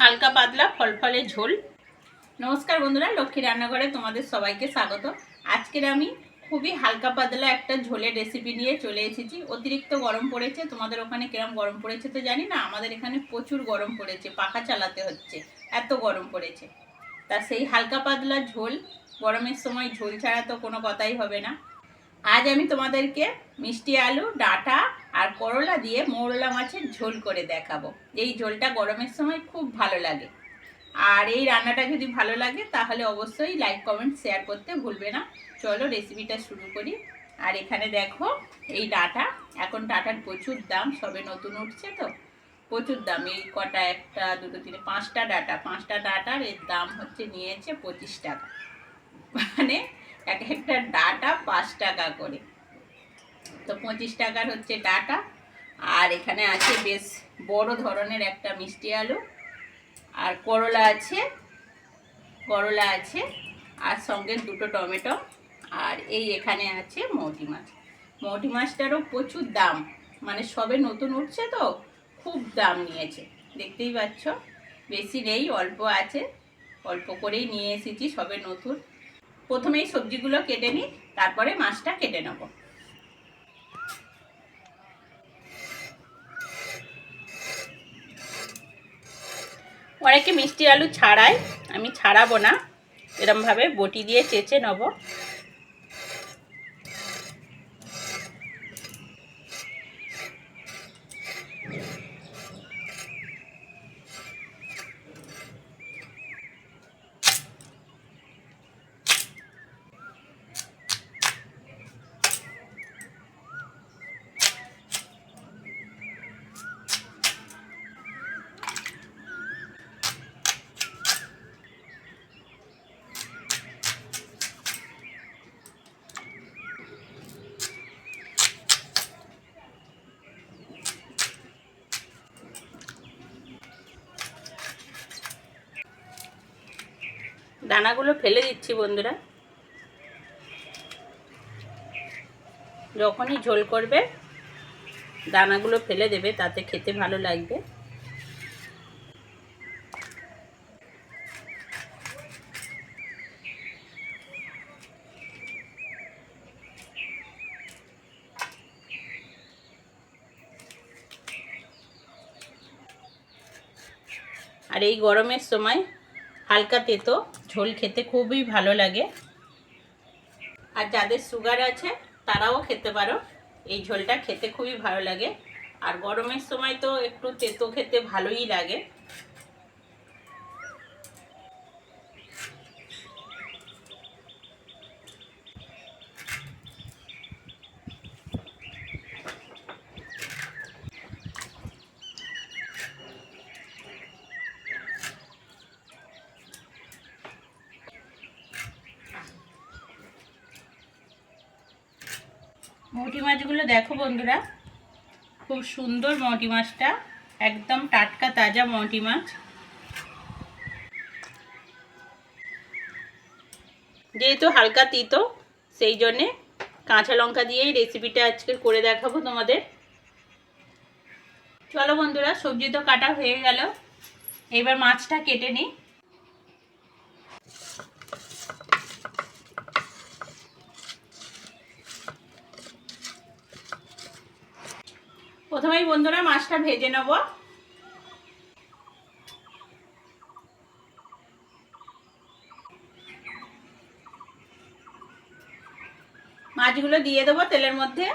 হালকা পাতলা ফল ফলফলে ঝোল। নমস্কার বন্ধুরা, লক্ষ্মী রান্নাঘরে তোমাদের সবাইকে স্বাগত। আজকের আমি খুবই হালকা পাতলা একটা ঝোলের রেসিপি নিয়ে চলে এসেছি। অতিরিক্ত গরম পড়েছে, তোমাদের ওখানে কিরম গরম পড়েছে তো জানি না, আমাদের এখানে প্রচুর গরম পড়েছে, পাখা চালাতে হচ্ছে, এত গরম পড়েছে। তা সেই হালকা পাতলা ঝোল, গরমের সময় ঝোল ছাড়া তো কোনো কথাই হবে না। আজ আমি তোমাদেরকে মিষ্টি আলু, ডাঁটা আর করলা দিয়ে মৌরলা মাছের ঝোল করে দেখাবো। এই ঝোলটা গরমের সময় খুব ভালো লাগে। আর এই রান্নাটা যদি ভালো লাগে, তাহলে অবশ্যই লাইক কমেন্ট শেয়ার করতে ভুলবে না। চলো রেসিপিটা শুরু করি। আর এখানে দেখো, এই ডাটা। এখন ডাঁটার প্রচুর দাম, সবে নতুন উঠছে তো। প্রচুর দাম। এই কটা একটা, দুটো তিনে পাঁচটা ডাটা। পাঁচটা ডাটার এর দাম হচ্ছে নিয়েছে পঁচিশ টাকা। মানে এক একটা ডাটা পাঁচ টাকা করে। তো পঁচিশ টাকার হচ্ছে ডাটা। আর এখানে আছে বেশ বড় ধরনের একটা মিষ্টি আলু। আর করলা আছে করলা আছে, আর সঙ্গে দুটো টমেটো। আর এই এখানে আছে মৌটি মাছ। মৌটি মাছটারও প্রচুর দাম। মানে সবে নতুন উঠছে তো, খুব দাম নিয়েছে। দেখতেই পাচ্ছ, বেশি নেই, অল্প আছে। অল্প করেই নিয়ে এসেছি, সবে নতুন। প্রথমেই সবজিগুলো কেটে নিই, তারপরে মাছটা কেটে নেব। অনেকে মিষ্টি আলু ছাড়াই আমি ছাড়াবো না। এরমভাবে বটি দিয়ে চেঁচে নেব। দানাগুলো ফেলে দিচ্ছি বন্ধুরা। যখনই ঝোল করবে, দানাগুলো ফেলে দেবে, তাতে খেতে ভালো লাগবে। আর এই গরমের সময় হালকা তেতো ঝোল খেতে খুবই ভালো লাগে। আর যাদের সুগার আছে, তারাও খেতে পারো। এই ঝোলটা খেতে খুবই ভালো লাগে। আর গরমের সময় তো একটু তেতো খেতে ভালোই লাগে। মৌটি মাছগুলো দেখো বন্ধুরা, খুব সুন্দর মৌটি মাছটা, একদম টাটকা তাজা মৌটি মাছ। যেহেতু হালকা তিতো, সেই জন্যে কাঁচা লঙ্কা দিয়েই রেসিপিটা আজকে করে দেখাবো তোমাদের। চলো বন্ধুরা, সবজি তো কাটা হয়ে গেল। এবার মাছটা কেটে নিই। প্রথমেই বন্ধুরা মাছটা ভেজে নেব। মাছগুলো দিয়ে দেবো তেলের মধ্যে।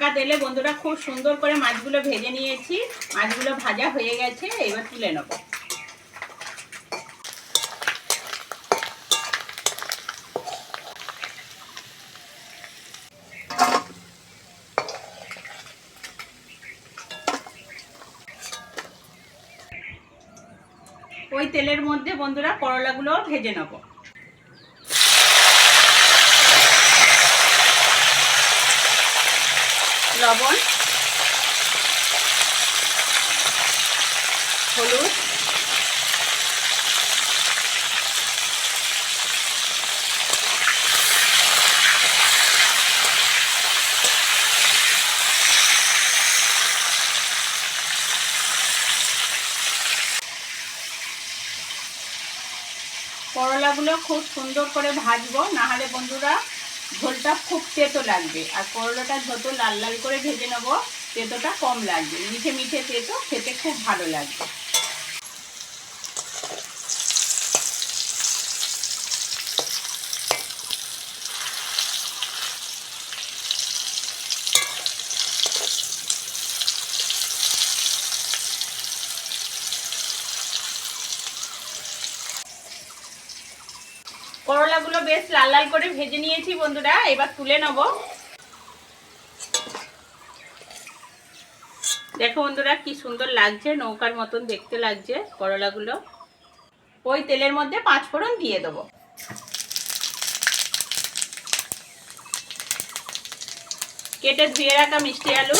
ছাঁকা তেলে বন্ধুরা খুব সুন্দর করে মাছগুলো ভেজে নিয়েছি। মাছগুলো ভাজা হয়ে গেছে, এবার তুলে নেব। ওই তেলের মধ্যে বন্ধুরা করলাগুলো ভেজে নেব। লবণ হলুদ করলাগুলো খুব সুন্দর করে ভাজবো। নাহলে বন্ধুরা ঝোলটা খুব তেতো লাগবে। আর করলাটা যত লাল লাল করে ভেজে নেব, তেতোটা কম লাগবে। মিঠে মিঠে তেতো, খেতে খুব ভালো লাগবে। করলাগুলো বেশ লাল লাল করে ভেজে নিয়েছি বন্ধুরা, এবার তুলে নেব। দেখো বন্ধুরা, কি সুন্দর লাগছে, নৌকার মতন দেখতে লাগছে করলাগুলো। ওই তেলের মধ্যে পাঁচ ফোড়ন দিয়ে দেবো। কেটে ধুয়ে রাখা মিষ্টি আলু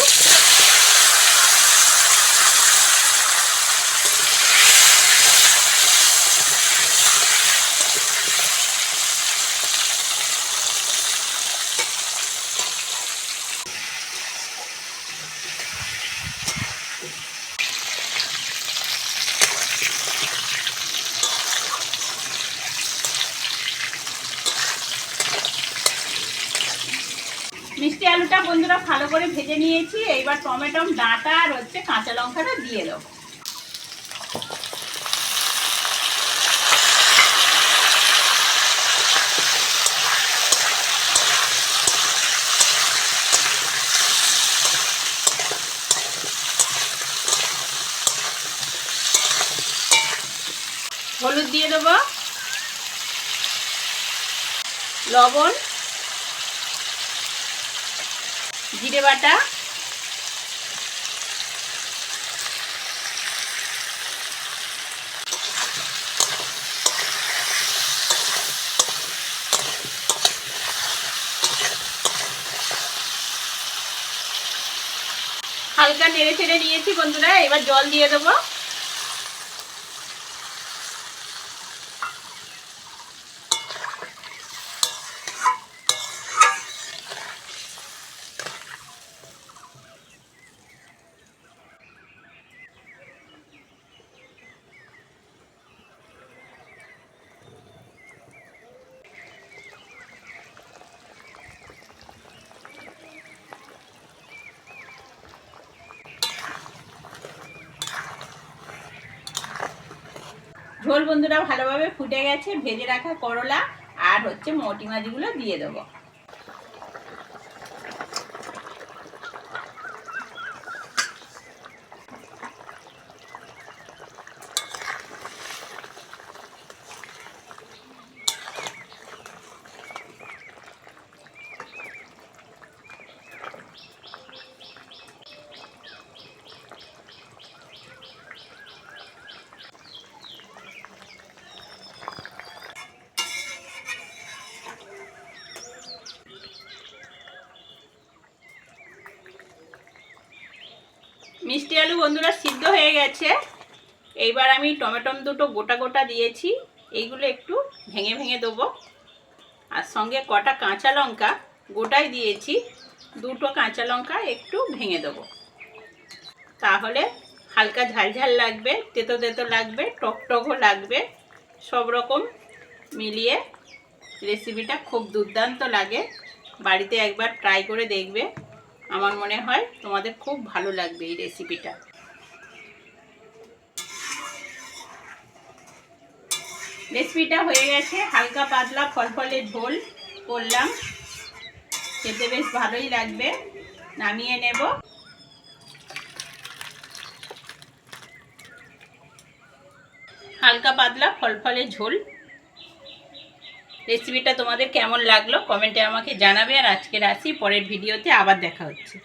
মিষ্টি আলুটা বন্ধুরা, ভালো করে ভেজে নিয়েছি। এইবার টমেটো, ডাঁটা আর হচ্ছে কাঁচা লঙ্কাটা দিয়ে দেবো। হলুদ দিয়ে দেবো। লবণ। জিরে বাটা। হালকা নেড়ে ছেড়ে নিয়েছি বন্ধুরা এবার জল দিয়ে দেবো। ঝোল বন্ধুরা ভালোভাবে ফুটে গেছে ভেজে রাখা করলা আর হচ্ছে মটি মাছগুলো দিয়ে দেবো। মিষ্টি আলু বন্ধুরা সিদ্ধ হয়ে গেছে। এইবার আমি টমেটো দুটো গোটা গোটা দিয়েছি। এইগুলো একটু ভেঙে ভেঙে দেবো। আর সঙ্গে কটা কাঁচা লঙ্কা গোটাই দিয়েছি। দুটো কাঁচা লঙ্কা একটু ভেঙে দেবো। তাহলে হালকা ঝালঝাল লাগবে, তেতো তেতো লাগবে টকটকও লাগবে। সব রকম মিলিয়ে রেসিপিটা খুব দুর্দান্ত লাগে। বাড়িতে একবার ট্রাই করে দেখবে। আমার মনে হয় তোমাদের খুব ভালো লাগবে এই রেসিপিটা রেসিপিটা হয়ে গেছে, হালকা পাতলা ফলফলে ঝোল করলাম। খেতে বেশ ভালোই লাগবে। নামিয়ে নেব। হালকা পাতলা ফলফলে ঝোল রেসিপিটা তোমাদের কেমন লাগল? কমেন্টে আমাকে জানাবে। আর আজকের আসি পরের ভিডিওতে আবার দেখা হচ্ছে।